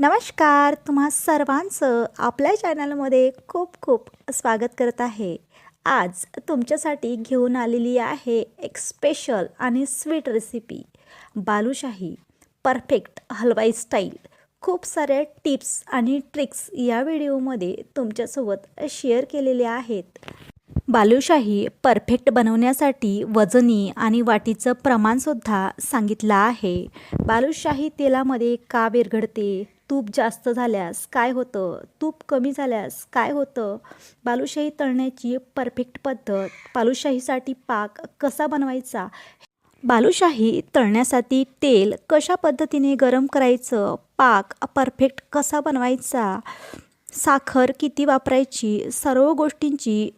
नमस्कार तुम्हा सर्वांचं आपल्या चॅनलमध्ये खूप खूप स्वागत करत आहे. आज तुमच्यासाठी घेऊन आलेली आहे एक स्पेशल आणि sweet recipe balushahi perfect Halwai style खूप साऱ्या टिप्स आणि ट्रिक्स या व्हिडिओमध्ये तुमच्यासोबत शेअर केलेल्या आहेत. बालुशाही परफेक्ट बनवण्यासाठी वजनी आणि वाटीचं प्रमाणसुद्धा सांगितलं आहे. बालुशाही तेलामध्ये का विरघडते तूप जास्त झाल्यास काय होतं? तूप कमी झाल्यास काय होतं? बालुशाही तळण्याची परफेक्ट पद्धत बालुशाहीसाठी पाक कसा बनवायचा? बालुशाही तळण्यासाठी तेल कशा पद्धतीने गरम करायचं? पाक परफेक्ट कसा बनवायचा? साखर किती वापरायची? सर्व गोष्टींची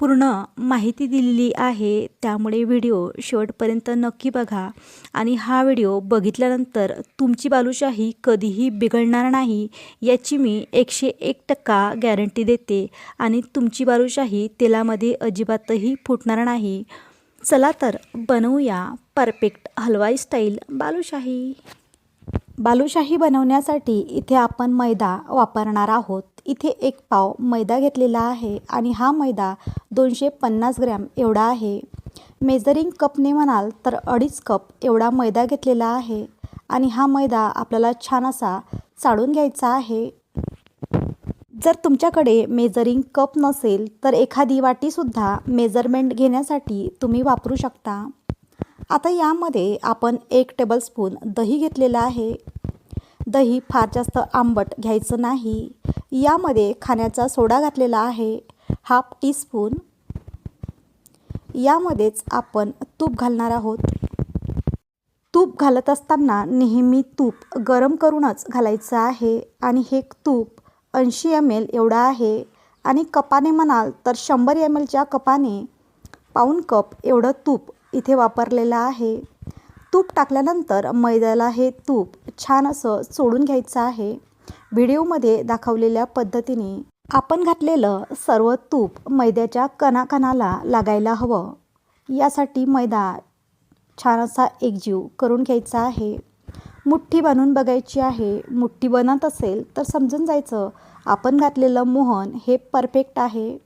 पूर्ण माहिती दिलेली आहे. त्यामुळे व्हिडिओ शेवटपर्यंत नक्की बघा. आणि हा व्हिडिओ बघितल्यानंतर तुमची बालुशाही कधीही बिघडणार नाही याची मी एकशे एक टक्का गॅरंटी देते. आणि तुमची बालुशाही तेलामध्ये अजिबातही फुटणार नाही. चला तर बनवूया परफेक्ट हलवाई स्टाईल बालुशाही. बालुशाही बनवण्यासाठी इथे आपण मैदा वापरणार आहोत. इथे एक पाव मैदा घेतलेला आहे आणि हा मैदा दोनशे पन्नास ग्रॅम एवढा आहे. मेजरिंग कपने म्हणाल तर अडीच कप एवढा मैदा घेतलेला आहे आणि हा मैदा आपल्याला छान असा चाळून घ्यायचा आहे. जर तुमच्याकडे मेजरिंग कप नसेल तर एखादी वाटीसुद्धा मेजरमेंट घेण्यासाठी तुम्ही वापरू शकता. आता यामध्ये आपण एक टेबलस्पून दही घेतलेलं आहे. दही फार जास्त आंबट घ्यायचं नाही. यामध्ये खाण्याचा सोडा घातलेला आहे. Half teaspoon. यामध्येच आपण तूप घालणार आहोत. तूप घालत असताना नेहमी तूप गरम करूनच घालायचं आहे आणि हे तूप ऐंशी एम एल एवढं आहे आणि कपाने म्हणाल तर शंभर एम एलच्या कपाने पाऊन कप एवढं तूप इथे वापरलेलं आहे. तूप टाकल्यानंतर मैद्याला हे तूप छान असं सोडून घ्यायचं आहे. व्हिडिओमध्ये दाखवलेल्या पद्धतीने आपण घातलेलं सर्व तूप मैद्याच्या कणाकणाला लागायला हवं. यासाठी मैदा छान असा एकजीव करून घ्यायचा आहे. मुठ्ठी बनवून बघायची आहे. मुठ्ठी बनत असेल तर समजून जायचं आपण घातलेलं मोहन हे परफेक्ट आहे.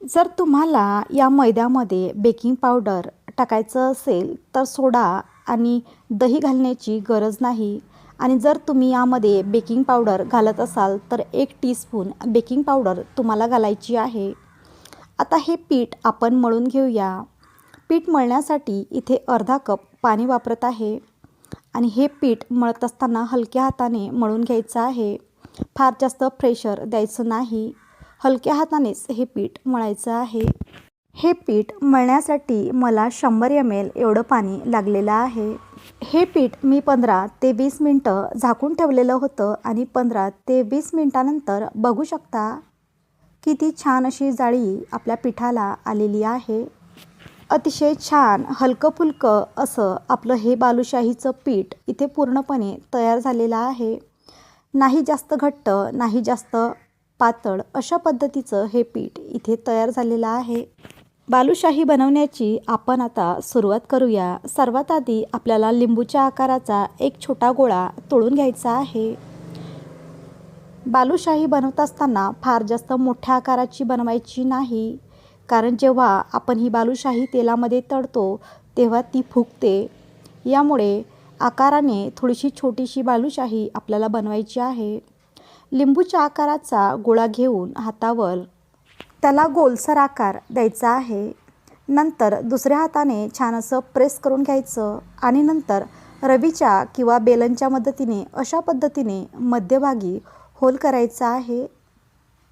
जर तुम्हाला या मैद्यामध्ये बेकिंग पावडर टाकायचं असेल तर सोडा आणि दही घालण्याची गरज नाही. आणि जर तुम्ही यामध्ये बेकिंग पावडर घालत असाल तर एक टीस्पून बेकिंग पावडर तुम्हाला घालायची आहे. आता हे पीठ आपण मळून घेऊया. पीठ मळण्यासाठी इथे अर्धा कप पाणी वापरत आहे. आणि हे पीठ मळत असताना हलक्या हाताने मळून घ्यायचं आहे. फार जास्त प्रेशर द्यायचं नाही. हलक्या हातानेच हे पीठ मळायचं आहे. हे पीठ मळण्यासाठी मला शंभर एम एल एवढं पाणी लागलेलं आहे. हे पीठ मी पंधरा ते वीस मिनटं झाकून ठेवलेलं होतं आणि पंधरा ते वीस मिनटानंतर बघू शकता किती छान अशी जाळी आपल्या पिठाला आलेली आहे. अतिशय छान हलकं फुलकं असं आपलं हे बालुशाहीचं पीठ इथे पूर्णपणे तयार झालेलं आहे. नाही जास्त घट्ट नाही जास्त पातळ अशा पद्धतीचं हे पीठ इथे तयार झालेलं आहे. बालुशाही बनवण्याची आपण आता सुरुवात करूया. सर्वात आधी आपल्याला लिंबूच्या आकाराचा एक छोटा गोळा तोडून घ्यायचा आहे. बालुशाही बनवत असताना फार जास्त मोठ्या आकाराची बनवायची नाही. कारण जेव्हा आपण ही बालुशाही तेलामध्ये तळतो तेव्हा ती फुगते. यामुळे आकाराने थोडीशी छोटीशी बालुशाही आपल्याला बनवायची आहे. लिंबूच्या आकाराचा गोळा घेऊन हातावर त्याला गोलसर आकार द्यायचा आहे. नंतर दुसऱ्या हाताने छान असं प्रेस करून घ्यायचं आणि नंतर रवीच्या किंवा बेलनच्या मदतीने अशा पद्धतीने मध्यभागी होल करायचा आहे.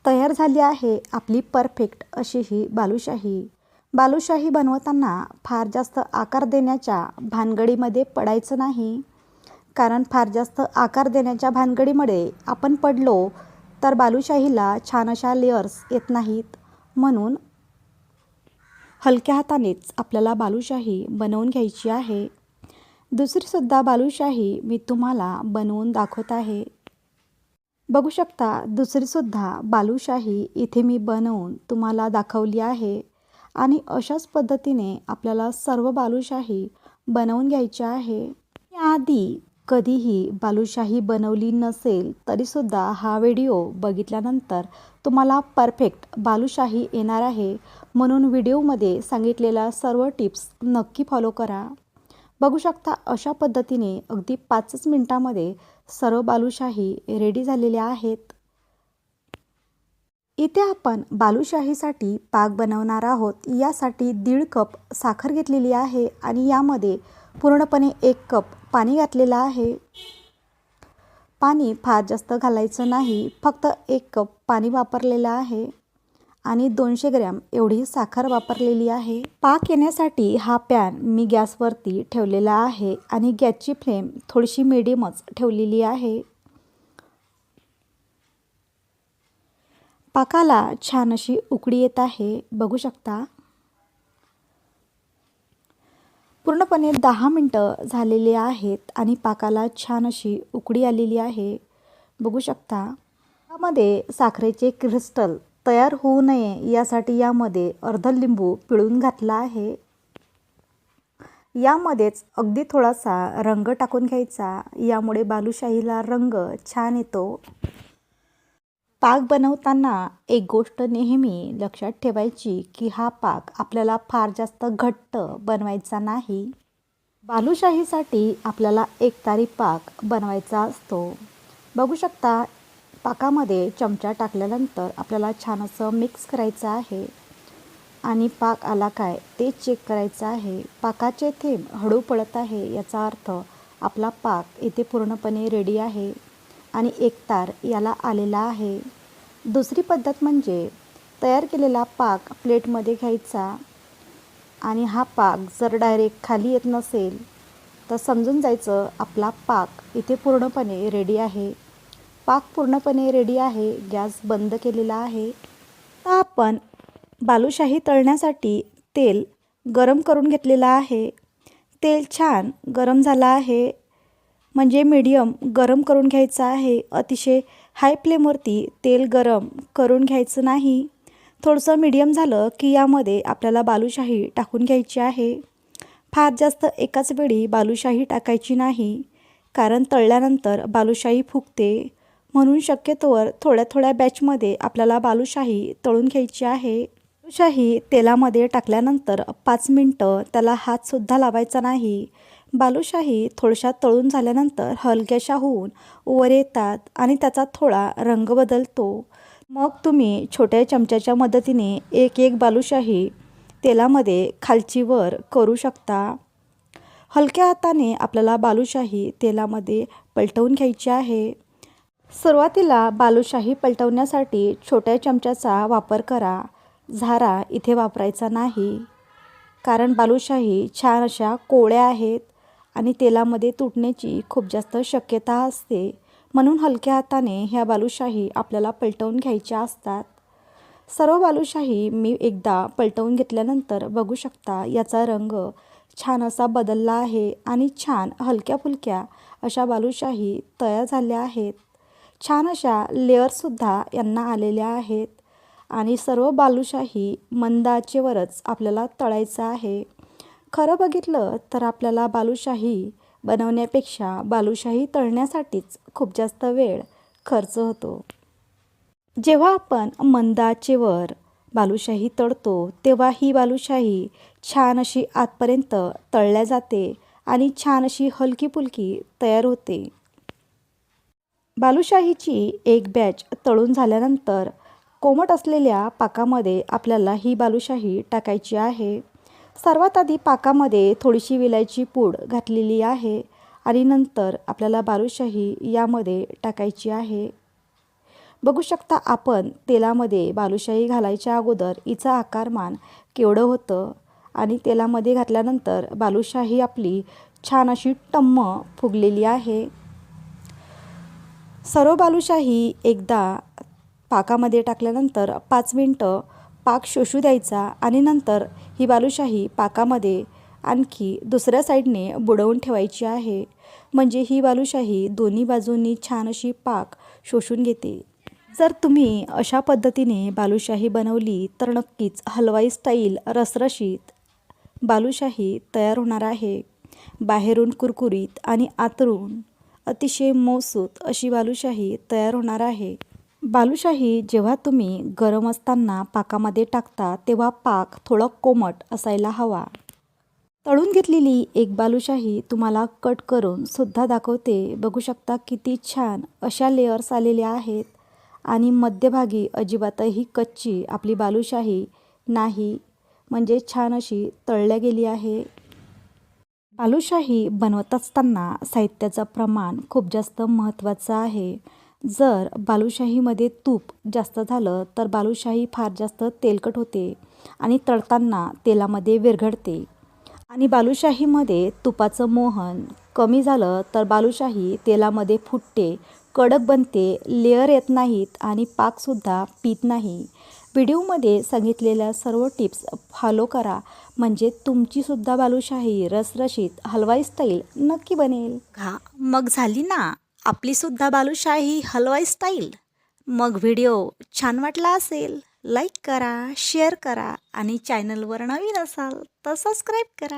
तयार झाली आहे आपली परफेक्ट अशी ही बालुशाही. बालुशाही बनवताना फार जास्त आकार देण्याच्या भानगडीमध्ये पडायचं नाही. कारण फार जास्त आकार देण्याच्या भानगडीमध्ये आपण पडलो तर बालुशाहीला छान अशा लेअर्स येत नाहीत म्हणून हलक्या हातानेच आपल्याला बालुशाही बनवून घ्यायची आहे. दुसरीसुद्धा बालुशाही मी तुम्हाला बनवून दाखवत आहे. बघू शकता दुसरीसुद्धा बालुशाही इथे मी बनवून तुम्हाला दाखवली आहे आणि अशाच पद्धतीने आपल्याला सर्व बालुशाही बनवून घ्यायची आहे. याआधी कधीही बालुशाही बनवली नसेल तरीसुद्धा हा व्हिडिओ बघितल्यानंतर तुम्हाला परफेक्ट बालुशाही येणार आहे म्हणून व्हिडिओमध्ये सांगितलेल्या सर्व टिप्स नक्की फॉलो करा. बघू शकता अशा पद्धतीने अगदी पाचच मिनटामध्ये सर्व बालुशाही रेडी झालेल्या आहेत. इथे आपण बालुशाहीसाठी पाक बनवणार आहोत. यासाठी दीड कप साखर घेतलेली आहे आणि यामध्ये पूर्णपणे एक कप पाणी घातलेलं आहे. पाणी फार जास्त घालायचं नाही फक्त एक कप पाणी वापरलेलं आहे आणि दोनशे ग्रॅम एवढी साखर वापरलेली आहे. पाक येण्यासाठी हा पॅन मी गॅसवरती ठेवलेला आहे आणि गॅसची फ्लेम थोडीशी मिडियमच ठेवलेली आहे. पाकाला छान अशी उकडी येत आहे. बघू शकता. पूर्णपणे दहा मिनटं झालेली आहेत आणि पाकाला छान अशी उकडी आलेली आहे. बघू शकता. यामध्ये साखरेचे क्रिस्टल तयार होऊ नये यासाठी यामध्ये अर्ध लिंबू पिळून घातला आहे. यामध्येच अगदी थोडासा रंग टाकून घ्यायचा. यामुळे बालुशाहीला रंग छान येतो. पाक बनवताना एक गोष्ट नेहमी लक्षात ठेवायची की हा पाक आपल्याला फार जास्त घट्ट बनवायचा नाही. बालुशाहीसाठी आपल्याला एक तारी पाक बनवायचा असतो. बघू शकता पाकामध्ये चमचा टाकल्यानंतर आपल्याला छान असं मिक्स करायचं आहे. आणि पाक आला काय ते चेक करायचं आहे. पाकाचे थेंब हळू पडत आहे याचा अर्थ आपला पाक इथे पूर्णपणे रेडी आहे. आणि एक तार याला आलेला आहे. दुसरी पद्धत म्हणजे तयार केलेला पाक प्लेटमध्ये घ्यायचा. आणि हा पाक जर डायरेक्ट खाली येत नसेल तर समजून जायचं आपला पाक इथे पूर्णपणे रेडी आहे. पाक पूर्णपणे रेडी आहे गॅस बंद केलेला आहे. तर आपण बालुशाही तळण्यासाठी तेल गरम करून घेतलेलं आहे. तेल छान गरम झालं आहे. म्हणजे मीडियम गरम करून घ्यायचं आहे. अतिशय हाय फ्लेमवरती तेल गरम करून घ्यायचं नाही. थोडंसं मीडियम झालं की यामध्ये आपल्याला बालूशाही टाकून घ्यायची आहे. फार जास्त एकाच वेळी बालूशाही टाकायची नाही. कारण तळल्यानंतर बालुशाही फुगते. म्हणून शक्यतोवर थोड्या थोड्या बॅचमध्ये आपल्याला बालूशाही तळून घ्यायची आहे. बालुशाही तेलामध्ये टाकल्यानंतर पाच मिनटं त्याला हातसुद्धा लावायचा नाही. बालुशाही थोडशा तळून झाल्यानंतर हलक्याशा होऊन वर येतात आणि त्याचा थोडा रंग बदलतो. मग तुम्ही छोट्या चमच्याच्या मदतीने एक एक बालुशाही तेलामध्ये खालची वर करू शकता. हलक्या हाताने आपल्याला बालुशाही तेलामध्ये पलटवून घ्यायची आहे. सुरुवातीला बालुशाही पलटवण्यासाठी छोट्या चमच्याचा वापर करा. झारा इथे वापरायचा नाही. कारण बालुशाही छान अशा कोळ्या आहेत आणि तेलामध्ये तुटण्याची खूप जास्त शक्यता असते. म्हणून हलक्या हाताने ह्या बालुशाही आपल्याला पलटवून घ्यायच्या असतात. सर्व बालुशाही मी एकदा पलटवून घेतल्यानंतर बघू शकता याचा रंग छान असा बदलला आहे आणि छान हलक्या फुलक्या अशा बालुशाही तयार झाल्या आहेत. छान अशा लेअरसुद्धा यांना आलेल्या आहेत. आणि सर्व बालुशाही मंदाचेवरच आपल्याला तळायचं आहे. खरं बघितलं तर आपल्याला बालुशाही बनवण्यापेक्षा बालुशाही तळण्यासाठीच खूप जास्त वेळ खर्च होतो. जेव्हा आपण मंदाचेवर बालुशाही तळतो तेव्हा ही बालुशाही छान अशी आतपर्यंत तळल्या जाते आणि छान अशी हलकी फुलकी तयार होते. बालुशाहीची एक बॅच तळून झाल्यानंतर कोमट असलेल्या पाकामध्ये आपल्याला ही बालुशाही टाकायची आहे. सर्वात आधी पाकामध्ये थोडीशी विलायची पूड घातलेली आहे आणि नंतर आपल्याला बालुशाही यामध्ये टाकायची आहे. बघू शकता आपण तेलामध्ये बालुशाही घालायच्या अगोदर हिचं आकारमान केवढं होतं आणि तेलामध्ये घातल्यानंतर बालुशाही आपली छान अशी टम्म फुगलेली आहे. सर्व बालुशाही एकदा पाकामध्ये टाकल्यानंतर पाच मिनटं पाक शोषू द्यायचा आणि नंतर ही बालुशाही पाकामध्ये आणखी दुसऱ्या साईडने बुडवून ठेवायची आहे. म्हणजे ही बालुशाही दोन्ही बाजूंनी छान अशी पाक शोषून घेते. जर तुम्ही अशा पद्धतीने बालुशाही बनवली तर नक्कीच हलवाई स्टाईल रसरशीत बालुशाही तयार होणार आहे. बाहेरून कुरकुरीत आणि आतरून अतिशय मोसूत अशी बालुशाही तयार होणार आहे. बालुशाही जेव्हा तुम्ही गरम असताना पाकामध्ये टाकता तेव्हा पाक थोडं कोमट असायला हवा. तळून घेतलेली एक बालुशाही तुम्हाला कट करून सुद्धा दाखवते. बघू शकता किती छान अशा लेअर्स आलेल्या आहेत. आणि मध्यभागी अजिबातही कच्ची आपली बालुशाही नाही. म्हणजे छान अशी तळल्या गेली आहे. बालुशाही बनवत असताना साहित्याचं प्रमाण खूप जास्त महत्त्वाचं आहे. जर बालुशाहीमध्ये तूप जास्त झालं तर बालुशाही फार जास्त तेलकट होते आणि तळताना तेलामध्ये विरघळते. आणि बालुशाहीमध्ये तुपाचं मोहन कमी झालं तर बालुशाही तेलामध्ये फुटते कडक बनते लेअर येत नाहीत आणि पाकसुद्धा पित नाही. व्हिडिओमध्ये सांगितलेल्या सर्व टिप्स फॉलो करा म्हणजे तुमचीसुद्धा बालुशाही रसरशीत हलवाई स्टाईल नक्की बनेल. हा मग झाली ना? आपलीसुद्धा बालुशाही हलवाई स्टाईल. मग व्हिडिओ छान वाटला असेल लाईक करा शेअर करा आणि चॅनलवर नवीन असाल तर सबस्क्राईब करा.